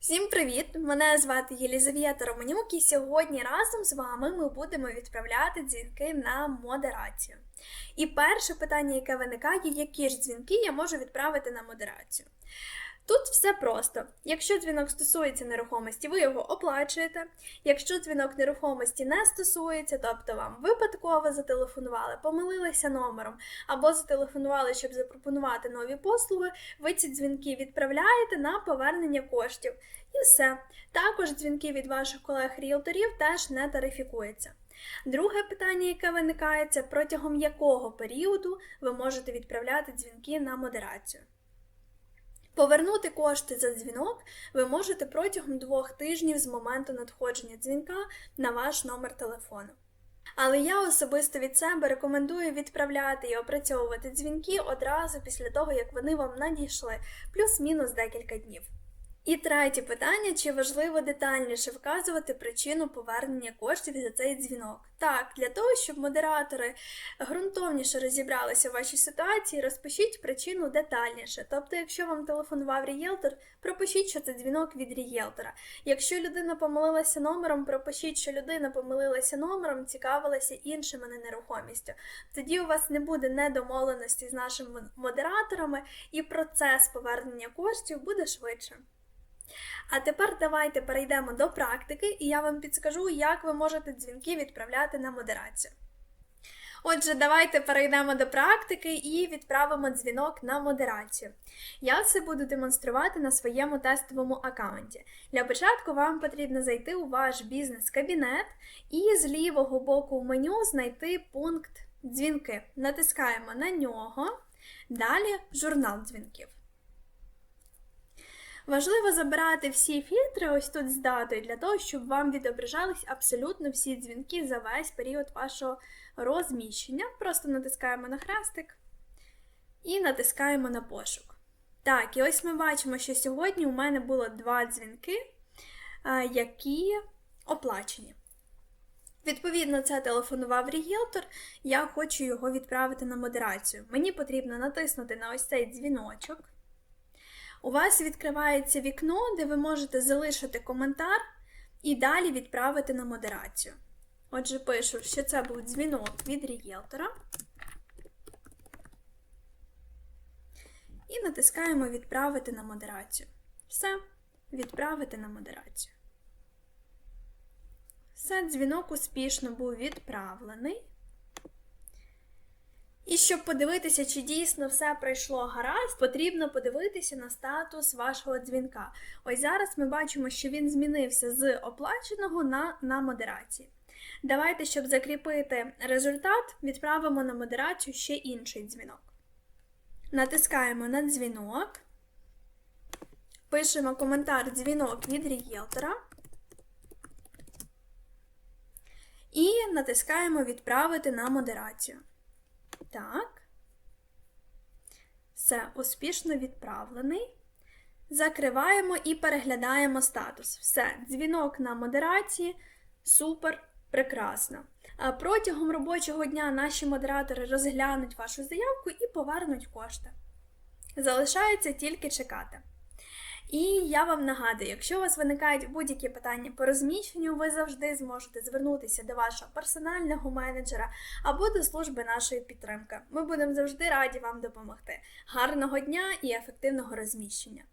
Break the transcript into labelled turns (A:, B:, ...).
A: Всім привіт! Мене звати Єлізавета Романюк, і сьогодні разом з вами ми будемо відправляти дзвінки на модерацію. І перше питання, яке виникає, які ж дзвінки я можу відправити на модерацію. Тут все просто. Якщо дзвінок стосується нерухомості, ви його оплачуєте. Якщо дзвінок нерухомості не стосується, тобто вам випадково зателефонували, помилилися номером або зателефонували, щоб запропонувати нові послуги, ви ці дзвінки відправляєте на повернення коштів. І все. Також дзвінки від ваших колег-ріелторів теж не тарифікуються. Друге питання, яке виникає, це протягом якого періоду ви можете відправляти дзвінки на модерацію. Повернути кошти за дзвінок ви можете протягом двох тижнів з моменту надходження дзвінка на ваш номер телефону. Але я особисто від себе рекомендую відправляти і опрацьовувати дзвінки одразу після того, як вони вам надійшли, плюс-мінус декілька днів. І третє питання: чи важливо детальніше вказувати причину повернення коштів за цей дзвінок? Так, для того, щоб модератори ґрунтовніше розібралися в вашій ситуації, розпишіть причину детальніше. Тобто, якщо вам телефонував рієлтор, пропишіть, що це дзвінок від рієлтора. Якщо людина помилилася номером, пропишіть, що людина помилилася номером, цікавилася іншими нерухомістю. Тоді у вас не буде недомовленості з нашими модераторами, і процес повернення коштів буде швидше. А тепер давайте перейдемо до практики, і я вам підскажу, як ви можете дзвінки відправляти на модерацію. Отже, давайте перейдемо до практики і відправимо дзвінок на модерацію. Я це буду демонструвати на своєму тестовому аккаунті. Для початку вам потрібно зайти у ваш бізнес-кабінет і з лівого боку в меню знайти пункт дзвінки. Натискаємо на нього, далі журнал дзвінків. Важливо забирати всі фільтри ось тут з датою, для того, щоб вам відображались абсолютно всі дзвінки за весь період вашого розміщення. Просто натискаємо на хрестик і натискаємо на пошук. Так, і ось ми бачимо, що сьогодні у мене було два дзвінки, які оплачені. Відповідно, це телефонував рієлтор, я хочу його відправити на модерацію. Мені потрібно натиснути на ось цей дзвіночок. У вас відкривається вікно, де ви можете залишити коментар і далі відправити на модерацію. Отже, пишу, що це був дзвінок від рієлтора. І натискаємо Відправити на модерацію. Все, відправити на модерацію. Все, дзвінок успішно був відправлений. І щоб подивитися, чи дійсно все пройшло гаразд, потрібно подивитися на статус вашого дзвінка. Ось зараз ми бачимо, що він змінився з оплаченого на, на модерації. Давайте, щоб закріпити результат, відправимо на модерацію ще інший дзвінок. Натискаємо на дзвінок, пишемо коментар дзвінок від рієлтора і натискаємо Відправити на модерацію. Так. Все, успішно відправлений. Закриваємо і переглядаємо статус. Все, дзвінок на модерації. Супер, прекрасно. Протягом робочого дня наші модератори розглянуть вашу заявку і повернуть кошти. Залишається тільки чекати. І я вам нагадую, якщо у вас виникають будь-які питання по розміщенню, ви завжди зможете звернутися до вашого персонального менеджера або до служби нашої підтримки. Ми будемо завжди раді вам допомогти. Гарного дня і ефективного розміщення!